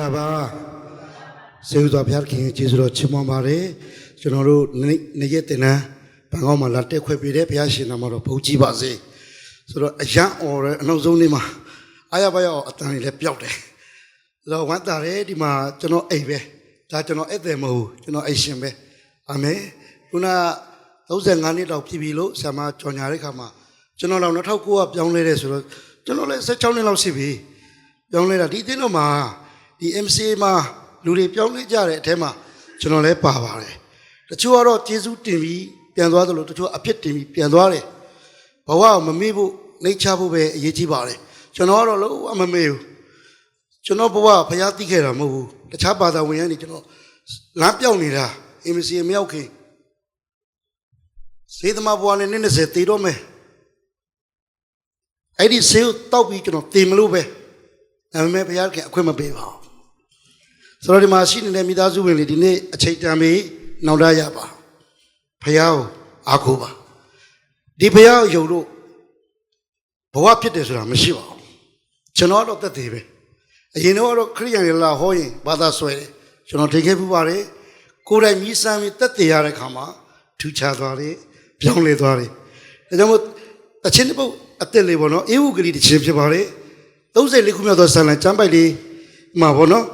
လာပါစေဥစွာဘုရားခင်ကျေးဇူးတော်ချီးမွမ်းပါတယ်ကျွန်တော်တို့နေ့နေ့ရက်တင်နန်းဘန်ကောက်မှာလာတက်ခွဲပေးတဲ့ဘုရားရှင်နာမတော်ဘုန်းကြီးပါစေဆိုတော့အရန်អော်တဲ့အနောက်ဆုံးနေ့မှာအာရပါရအတန်လေးလည်းပျောက်တယ်ဆိုတော့ဝမ်းသာတယ်ဒီမှာကျွန်တော်အိမ်ပဲဒါကျွန်တော်ဧည့်သည်မဟုတ်ဘူးကျွန်တော်အိမ်ရှင်ပဲအာမင်ခုန35နှစ်တော့ပြည်ပြီလို့ဆရာမကြော်ညာတဲ့ခါမှာကျွန်တော်တော့2009ကပြောင်းလဲတယ်ဆိုတော့ကျွန်တော်လည်း16နှစ်လောက်ရှိပြီပြောင်းလဲတာဒီအသင်းတော်မှာ ဒီ MCA မှာလူတွေပြောင်းလဲကြတဲ့အထဲမှာကျွန်တော်လည်းပါပါတယ်တချို့ကတော့ကျေးဇူးတင်ပြီးပြန်သွားသလိုတချို့အဖြစ်တင်ပြီးပြန်သွားတယ်ဘဝကိုမမေ့ဖို့နှိမ့်ချဖို့ပဲအရေးကြီးပါတယ်ကျွန်တော်ကတော့လုံးဝမမေ့ဘူးကျွန်တော်ဘဝဖျားသိခဲ့တာမဟုတ်ဘူးတခြားဘာသာဝင်ရနေကျွန်တော်လမ်းပြောင်းနေတာ MCA မရောက်ခင်စေတမဘဝနဲ့နည်းနည်းစေတည်တော့မယ်အဲ့ဒီဆေးကိုတောက်ပြီးကျွန်တော်တည်မလို့ပဲဒါပေမဲ့ဘုရားခင်အခွင့်မပေးပါဘူး ဆိုတော့ဒီမှာရှိနေတဲ့မိသားစုဝင်တွေဒီနေ့အချိန်တန်ပြီးနောက်တရပါဘုရားကိုအားကိုးပါဒီဘုရားကိုယုံလို့ဘဝဖြစ်တယ်ဆိုတာမရှိပါဘူးကျွန်တော်တော့သက်သေးပဲအရင်တော့ခရိယန်တွေလာဟောရင်ဘာသာဆွဲတယ်ကျွန်တော်ထိခဲ့ဖူးပါတယ်ကိုယ်တိုင်မြည်ဆန်းပြီးသက်သေရတဲ့ခါမှာထူခြားသွားတယ်ပြောင်းလဲသွားတယ်ဒါကြောင့်မို့အချင်းတစ်ပုတ်အသက်လေးပေါ့နော်အေဝုဂရီတစ်ချင်းဖြစ်ပါတယ်34ခုမြောက်သောဆန္ဒကျမ်းပိုက်လေးမှာပေါ့နော်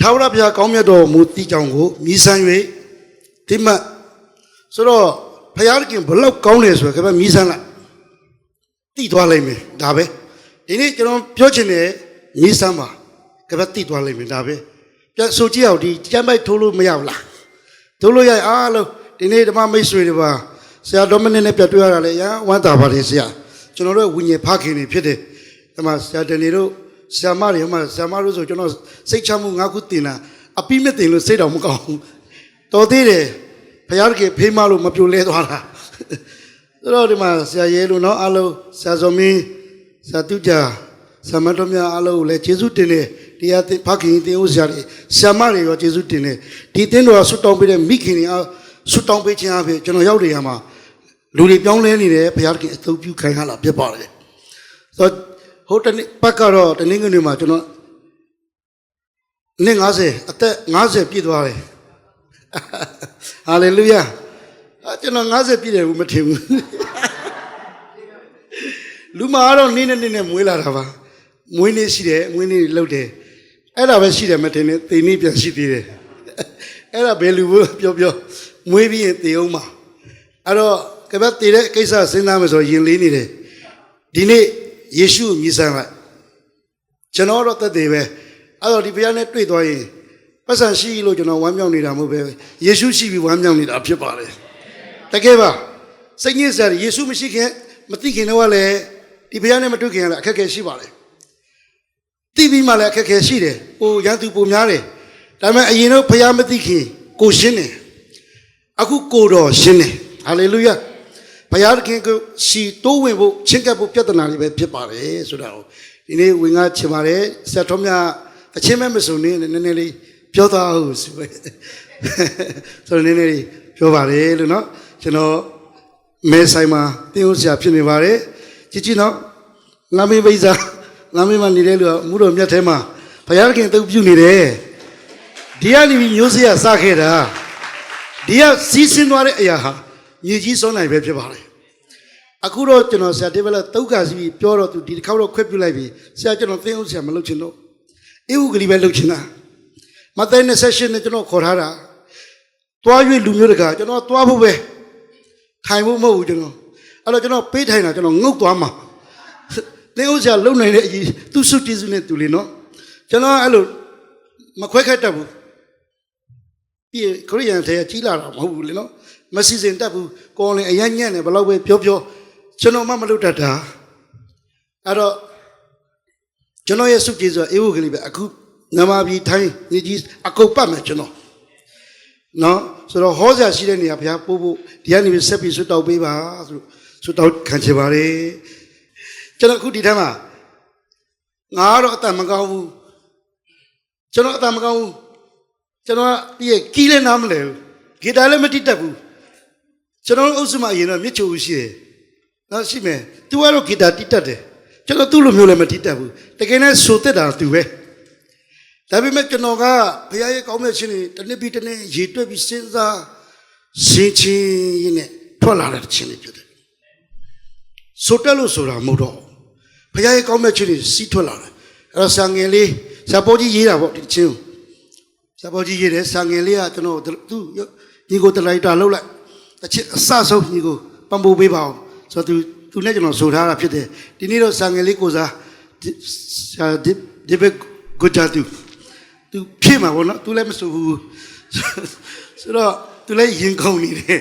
ထာဝရဘုရားကောင်းမြတ်တော်မူတည်ကြောင်ကိုမြည်ဆန်း၍ဒီမှတ်ဆိုတော့ဘုရားခင်ဘလောက်ကောင်းတယ်ဆိုတော့ခပဲမြည်ဆန်းလိုက်တည်သွားလိမ့်မယ်ဒါပဲဒီနေ့ကျွန်တော်ပြောချင်တယ်မြည်ဆန်းပါခပဲတည်သွားလိမ့်မယ်ဒါပဲပြန်ဆိုကြည့်အောင်ဒီကျမ်းပိုက်ထိုးလို့မရဘူးလားထိုးလို့ရရင်အားလုံးဒီနေ့ဓမ္မမိတ်ဆွေတွေပါဆရာဒေါမနစ်နဲ့ပြတွေ့ရတာလေရဝမ်းသာပါတယ်ဆရာကျွန်တော်တို့ဝိညာဉ်ဖခင်တွေဖြစ်တယ်။အဲ့မှာဆရာတနေတို့ ဆရာမတွေဟိုမှာဆရာမတို့ဆိုကျွန်တော်စိတ်ချမှုငါးခုတင်တာအပိမတင်လို့စိတ်တော်မကောင်းဘူး။တော်သေးတယ်ဘုရားကဖေးမလို့မပြိုလဲသွားတာ။ဆိုတော့ဒီမှာဆရာရဲလို့နော်အားလုံးဆရာစောမင်းဆရာတုကြဆရာမတော်များအားလုံးကိုလည်းကျေးဇူးတင်တယ်တရားသင်ဖခင်တင်ဦးဆရာတွေဆရာမတွေရောကျေးဇူးတင်တယ်ဒီသင်တော်ဆွတောင်းပေးတဲ့မိခင်တွေအားဆွတောင်းပေးခြင်းအပြင်ကျွန်တော်ရောက်နေရမှာလူတွေပြောင်းလဲနေတယ်ဘုရားခင်အသုံးပြုခိုင်းရတာဖြစ်ပါတယ်ဆိုတော့ ဟိုတနေ့ပတ်ကတော့တနင်္ဂနွေမှာကျွန်တော်နှစ်90အသက်90ပြည့်သွားတယ်ဟာလေလုယာအကျွန်တော်90ပြည့်တယ်ဘူးမထင်ဘူးလူမကတော့နင်းနေနေနဲ့မွေးလာတာပါမွေးနေရှိတယ်မွေးနေလှုပ်တယ်အဲ့ဒါပဲရှိတယ်မထင်နဲ့သေနေပြန်ရှိသေးတယ်အဲ့ဒါဘယ်လူပြောပြောမွေးပြီးရင်သေအောင်ပါအဲ့တော့ကပတ်တည်တဲ့ကိစ္စစဉ်းစားမယ်ဆိုရင်လေးနေတယ်ဒီနေ့ ယေရှုကိုမြည်ဆန်းလိုက်ကျွန်တော်တော့သက်သေးပဲအဲ့တော့ဒီဘုရားနဲ့တွေ့သွားရင်ပတ်စံရှိလို့ကျွန်တော်ဝမ်းမြောက်နေတာမဟုတ်ပဲယေရှုရှိပြီးဝမ်းမြောက်နေတာဖြစ်ပါလေတကယ်ပါစိတ်ညစ်စရာယေရှုမရှိခင်မသိခင်တော့လည်းဒီဘုရားနဲ့မတွေ့ခင်ကလည်းအခက်အခဲရှိပါလေသိပြီးမှလည်းအခက်အခဲရှိတယ်ပိုရန်သူပိုများတယ်ဒါပေမဲ့အရင်တော့ဘုရားမသိခင်ကိုရှင်းတယ်အခုကိုတော်ရှင်းတယ်ဟာလေလုယာ ဘုရားသခင်ကိုစီတိုးဝင်ဖို့ချင်းကပ်ဖို့ပြဿနာတွေပဲဖြစ်ပါတယ်ဆိုတာကိုဒီနေ့ဝင်ငါချင်ပါတယ်ဆက်တော်မြတ်အချင်းမဲ့မစုံနေနည်းနည်းလေးပြောသားဟုတ်ဆိုပဲဆိုတော့နည်းနည်းလေးပြောပါတယ်လို့နော်ကျွန်တော်မဲဆိုင်မှာတင်းဦးဆရာဖြစ်နေပါတယ်ကြည့်ကြည့်နော်လမ်းမေးပိစာလမ်းမေးမှာနေတဲ့လူကမူတော်မြတ်ထဲမှာဘုရားသခင်တုပ်ပြုနေတယ်ဒီကနေပြီးမျိုးစေ့ရစခဲ့တာဒီကစီးဆင်းသွားတဲ့အရာဟာ မြေကြီးစွန့်နိုင်ပဲဖြစ်ပါတယ်အခုတော့ကျွန်တော်ဆရာတေဗလာတုတ်ကစီပြီးပြောတော့သူဒီတစ်ခေါက်တော့ခွင့်ပြုလိုက်ပြီဆရာကျွန်တော်သင်ဦးဆရာမလုပ်ချင်တော့အေဝကလေးပဲလုပ်ချင်တာမဿဲ28နဲ့ကျွန်တော်ခေါ်ထားတာတွား၍လူမျိုးတကာကျွန်တော်တွားဖို့ပဲထိုင်ဖို့မဟုတ်ဘူးကျွန်တော်အဲ့တော့ကျွန်တော်ပေးထိုင်တာကျွန်တော်ငုတ်သွားမှာသင်ဦးဆရာလုံနိုင်တဲ့အကြီးသူစုတည်စုနဲ့တူလေနော်ကျွန်တော်အဲ့လိုမခွဲခက်တတ်ဘူးပြည်ခရိယန်ထဲကြီးလာတာမဟုတ်ဘူးလေနော် မစီစဉ်တတ်ဘူးကောလင်အရညံ့တယ်ဘယ်တော့ပဲပြောပြောကျွန်တော်မှမလုပ်တတ်တာအဲ့တော့ကျွန်တော်ရဲ့စုကြည်ဆိုအေဝကလေးပဲအခုနမပြည်ထိုင်းညီကြီးအကုတ်ပတ်မယ်ကျွန်တော်နော်ဆိုတော့ဟောစရာရှိတဲ့နေရာဘုရားပို့ဖို့ဒီကနေပြီးဆက်ပြီးဆွတ်တောက်ပေးပါဆိုဆွတ်တောက်ခံချင်ပါတယ်ကျွန်တော်အခုဒီထဲမှာငါကတော့အတန်မကောင်းဘူးကျွန်တော်အတန်မကောင်းဘူးကျွန်တော်ကပြီးရကီးလည်းနားမလဲဘူးဂီတာလည်းမတိတတ်ဘူး ကျွန်တော်တို့အုပ်စုမှာအရင်တော့မြစ်ချိုဦးရှိတယ်နော်ရှိမယ်သူကတော့ဂီတာတိတတ်တယ်ကျွန်တော်သူ့လိုမျိုးလည်းမတိတက်ဘူးတကယ်နဲ့ဆိုတက်တာသူပဲဒါပေမဲ့ကျွန်တော်ကဘုရားရဲ့ကောင်းမြတ်ခြင်းတွေတစ်နှစ်ပြီးတစ်နှစ်ရေတွက်ပြီးစဉ်းစားရှင်းချင်းရင်းနဲ့ထွက်လာတဲ့ခြင်းတွေဖြစ်တယ်ဆိုတက်လို့ဆိုတာမဟုတ်တော့ဘုရားရဲ့ကောင်းမြတ်ခြင်းတွေစီးထွက်လာတယ်အဲ့တော့ဆံငယ်လေးဇာပေါ်ကြီးရေးတာပေါ့ဒီချင်းကိုဇာပေါ်ကြီးရေးတယ်ဆံငယ်လေးကကျွန်တော်သူညီကိုတလိုက်တာလောက်လိုက် အချစ်အဆဆုံးညီကိုပံပိုးပေးပါအောင်ဆိုတော့သူသူနဲ့ကျွန်တော်ဆိုထားတာဖြစ်တယ်ဒီနေ့တော့ဆံငယ်လေးကိုစားဒီဒီဘက်ကိုကြတူသူဖြစ်မှာပေါ့နော်သူလည်းမဆိုဘူးဆိုတော့သူလည်းရင်ခုန်နေတယ်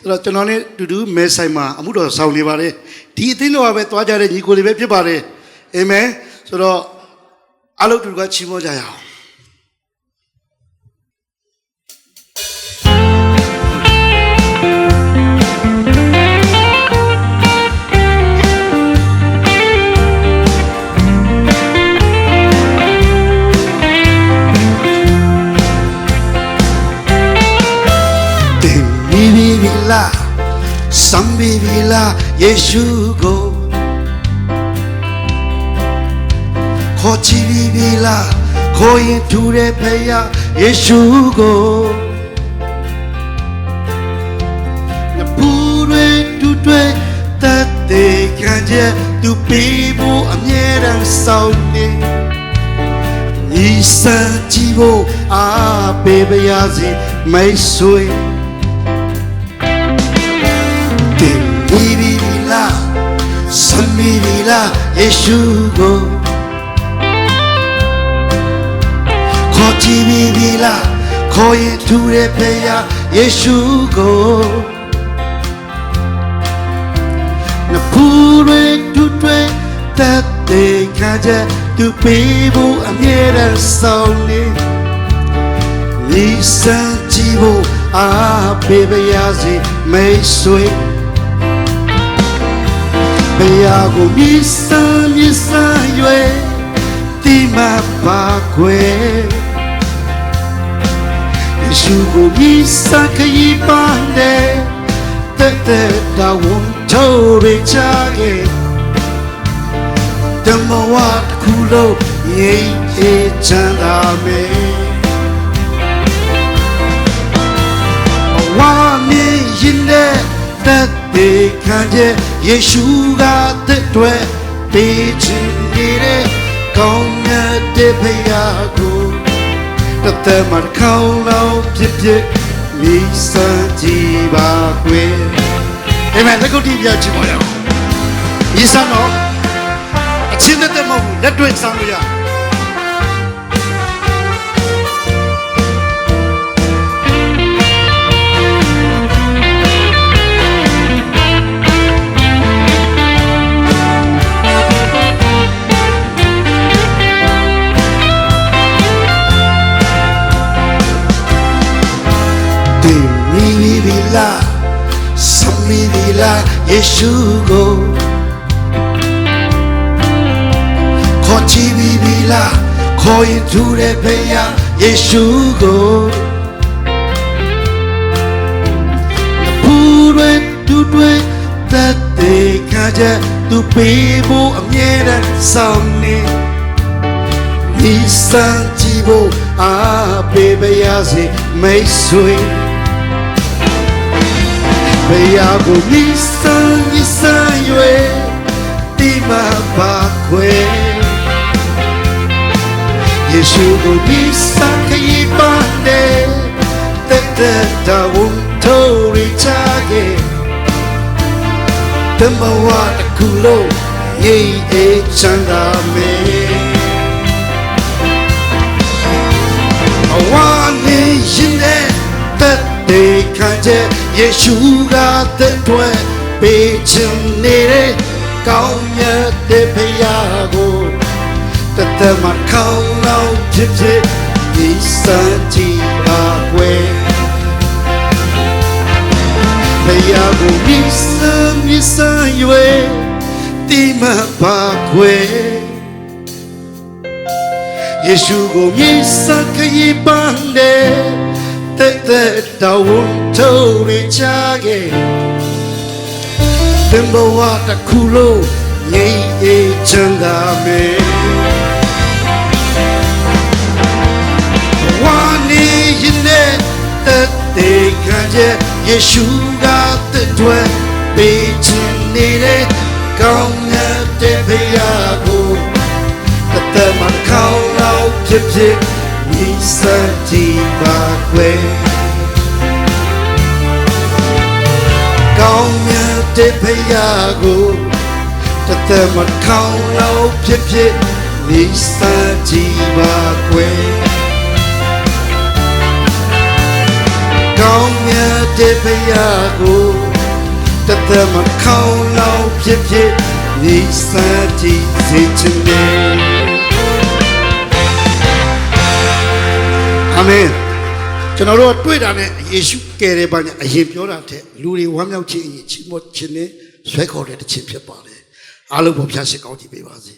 ဆိုတော့ကျွန်တော်နဲ့တူတူမဲဆိုင်မှာအမှုတော်ဆောင်နေပါတယ်ဒီအသင်းတော်ကပဲတွားကြတဲ့ညီကိုလေးပဲဖြစ်ပါတယ်အာမင်ဆိုတော့အလုပ်တူကချီးမွမ်းကြရအောင်တင် ပြီပြီလားယေရှုကိုခေါ်ချီပြီပြီလားခေါ်ရင်ထူတဲ့ဖယားယေရှုကိုနပူတွေတူတွေတတ်တဲ့ခံချက်သူပေးဖို့အမြဲတမ်းဆောင်နေဤစံကြည့်ဖို့အားပေးပါရစေမိတ်ဆွေ တင်ဒီဘီဘီလာစံမီဘီလာယေရှုကိုခေါ်ကြည့်ဘီဘီလာခေါ်ရင်ထူတဲ့ဖေယားယေရှုကိုနဖူးတွေတူတွေတတ်တဲ့ခံချက်သူပေးဖို့အမြဲတမ်းဆောင်နေဒီစံကြည့်ဖို့အားပေးပါရစေမိတ်ဆွေ ဘုရားကိုမြည်စံမြည်စံ၍တိမပါခွေယေရှုကိုမြည်စံခရီးပန်းတဲ့တက်တဲ့တာဝန်ထိုးရချခဲ့ဓမ္မဝတ်တစ်ခုလုံးငြိမ်းအေးချမ်းသာမယ်ဝါမင်းရင်တဲ့သက်သေခံချက် ယေရှုကတဲ့တွေပေးချင်နေတဲ့ကောင်းမြတ်တဲ့ဖရာကိုတစ်သက်မှာတစ်ခေါင်းလုံးဖြစ်ဖြစ်မိစံကြည်ပါကွယ်အာမင်တကုတ်တိပြချင်ပါရအောင်ဤစံတော်အချင်းနဲ့တက်မဟုတ်ဘူးလက်တွေ့ဆောင်လို့ရ လာစမီဗီလာယေရှုကိုခေါ်ချီပြီးပြီလားခေါ်ရင်ထူတဲ့ဖေယားယေရှုကိုပူတွေတူတွေတတ်တဲ့ခံချက်သူပေးဖို့အမြဲတမ်းဆောင်နေဒီစံကြည့်ဖို့အားပေးပါရစေမိတ်ဆွေ ဘုရားကိုမြည်စံမြည်စံ၍ဒီမှာပါခွေယေရှုကိုဒီစံခရီးပန်းတဲ့တက်တဲ့တာဝန်ထိုးရချခဲ့တမဝတ်တစ်ခုလုံးရိပ်အေးချမ်းသာမယ်အဝါနေရင်တဲ့တက်တဲ့ခံချက် ယေရှုကတဲ့တွေပေးချင်နေတဲ့ကောင်းမြတ်တဲ့ဖရာကိုတသက်မှာခေါင်းလောင်းဖြစ်ဖြစ်ဒီစံကြည်ပါကွယ်ဘုရားကိုမြည်စံမြည်စံ၍ဒီမှာပါကွယ်ယေရှုကိုမြည်စံခရီးပန်းတဲ့ တဲ့တဲ့တော်ဝန်ထိုးရချခဲ့သင်ဘဝတစ်ခုလုံးငြိမ်းအေးချမ်းသာမယ်ဝါနေရင်နဲ့သက်သေခံချက်ယေရှုကတည်းတွဲပေးခြင်းနေတဲ့ကောင်းတဲ့ဖရာကိုတသက်မှာတစ်ခေါင်းလောက်ဖြစ်ဖြစ်မိစံကြည့်ပါကွယ်ကောင်းမြတ်တဲ့ဖရာကိုတသက်မှာတစ်ခေါင်းလောက်ဖြစ်ဖြစ်မိစံ ကြည့်ပါကွယ်ကောင်းမြတ်တဲ့ဖရာကိုတသက်မှာတစ်ခေါင်းလောက်ဖြစ်ဖြစ်မိစံကြည့်စေချင်တယ်အာမင် ကျွန်တော်တို့တွေ့တာနဲ့ယေရှုကယ်တယ်ပါညာအရင်ပြောတာတဲ့လူတွေဝမ်းမြောက်ခြင်းအရင်ချီးမွမ်းခြင်းနဲ့ဆွဲခေါ်တဲ့တစ်ခြင်းဖြစ်ပါတယ်အားလုံးပေါ်ဖျားရှိကောင်းကြည့်ပေးပါစေ